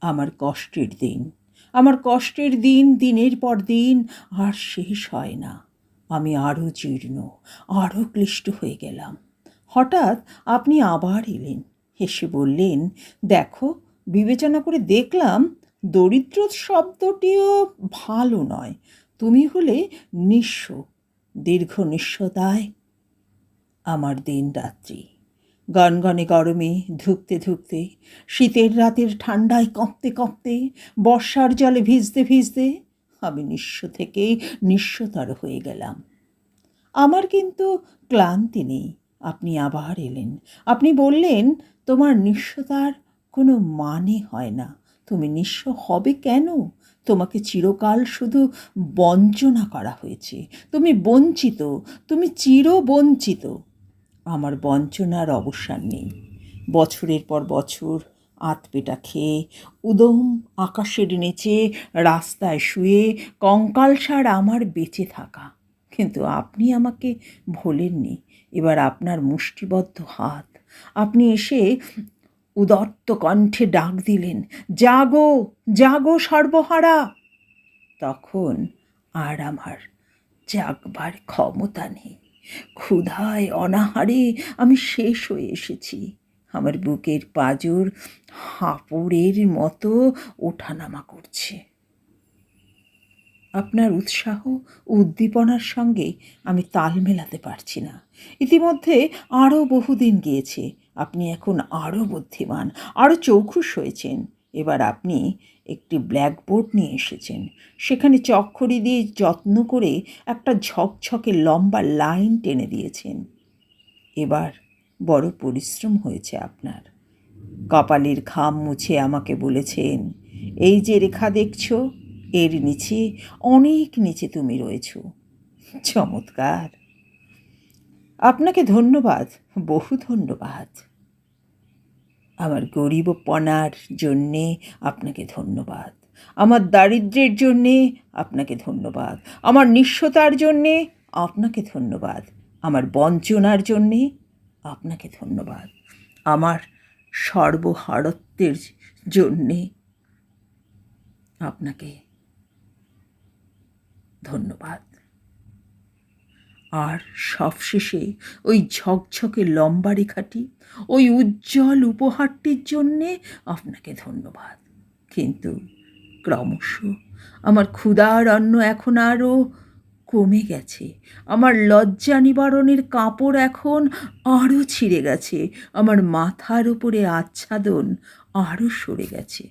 আমার কষ্টের দিন। আমার কষ্টের দিন, দিনের পর দিন আর শেষ হয় না। আমি আরও জীর্ণ, আরও ক্লিষ্ট হয়ে গেলাম। হঠাৎ আপনি আবার এলেন এসে বললেন, দেখো, বিবেচনা করে দেখলাম দরিদ্র শব্দটিও ভালো নয়। তুমি হলে নিঃস্ব, দীর্ঘ নিঃস্বতায় আমার দিন রাত্রি গনগনে গরমে ধুকতে ধুকতে শীতের রাতের ঠান্ডায় কঁপতে কঁপতে, বর্ষার জলে ভিজতে ভিজতে আমি নিঃস্ব থেকে নিঃস্বতর হয়ে গেলাম। আমার কিন্তু ক্লান্তি নেই। আপনি আবার এলেন। আপনি বললেন, তোমার নিঃস্বতার কোনো মানে হয় না। তুমি নিঃস্ব হবে কেন? তোমাকে চিরকাল শুধু বঞ্চনা করা হয়েছে। তুমি বঞ্চিত। তুমি চিরবঞ্চিত। আমার বঞ্চনার অবসান নেই। বছরের পর বছর আতপেটা খেয়ে, উদম আকাশের নিচে রাস্তায় শুয়ে কঙ্কালসার আমার বেঁচে থাকা। কিন্তু আপনি আমাকে ভোলেননি। এবার আপনার মুষ্টিবদ্ধ হাত। আপনি এসে উদত্ত কণ্ঠে ডাক দিলেন, জাগো জাগো সর্বহারা! তখন আর আমার জাগবার ক্ষমতা নেই। ক্ষুধায়, অনাহারে আমি শেষ হয়ে এসেছি। আমার বুকের পাজর হাঁপড়ের মতো ওঠানামা করছে। আপনার উৎসাহ, উদ্দীপনার সঙ্গে আমি তাল মেলাতে পারছি না। ইতিমধ্যে আরও বহুদিন গিয়েছে। আপনি এখন আরও বুদ্ধিমান, আরও চৌখুস হয়েছেন। এবার আপনি একটি ব্ল্যাকবোর্ড নিয়ে এসেছেন। সেখানে চক্ষরি দিয়ে যত্ন করে একটা ঝকঝকে লম্বা লাইন টেনে দিয়েছেন। এবার বড় পরিশ্রম হয়েছে আপনার। কপালের ঘাম মুছে আমাকে বলেছেন, এই যে রেখা দেখছ, এর নিচে অনেক নিচে তুমি রয়েছ। চমৎকার। আপনাকে ধন্যবাদ, বহু ধন্যবাদ। আমার গরিবপনার জন্যে আপনাকে ধন্যবাদ। আমার দারিদ্র্যের জন্যে আপনাকে ধন্যবাদ। আমার নিঃস্বতার জন্যে আপনাকে ধন্যবাদ। আমার বঞ্চনার জন্যে আপনাকে ধন্যবাদ। আমার সর্বহারত্বের জন্যে আপনাকে ধন্যবাদ। আর সবশেষে ওই ঝকঝকে লম্বা রেখাটি, ওই উজ্জ্বল উপহারটির জন্যে আপনাকে ধন্যবাদ। কিন্তু ক্রমশ আমার ক্ষুধার অন্ন এখন আরও কমে গেছে। আমার লজ্জা নিবারণের কাপড় এখন আরও ছিঁড়ে গেছে। আমার মাথার উপরে আচ্ছাদন আরও সরে গেছে।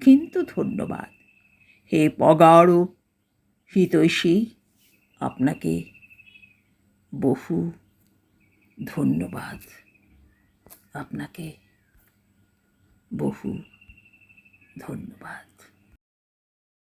কিন্তু ধন্যবাদ। হে পগাড় হিতৈষী, আপনাকে বহু ধন্যবাদ। আপনাকে বহু ধন্যবাদ।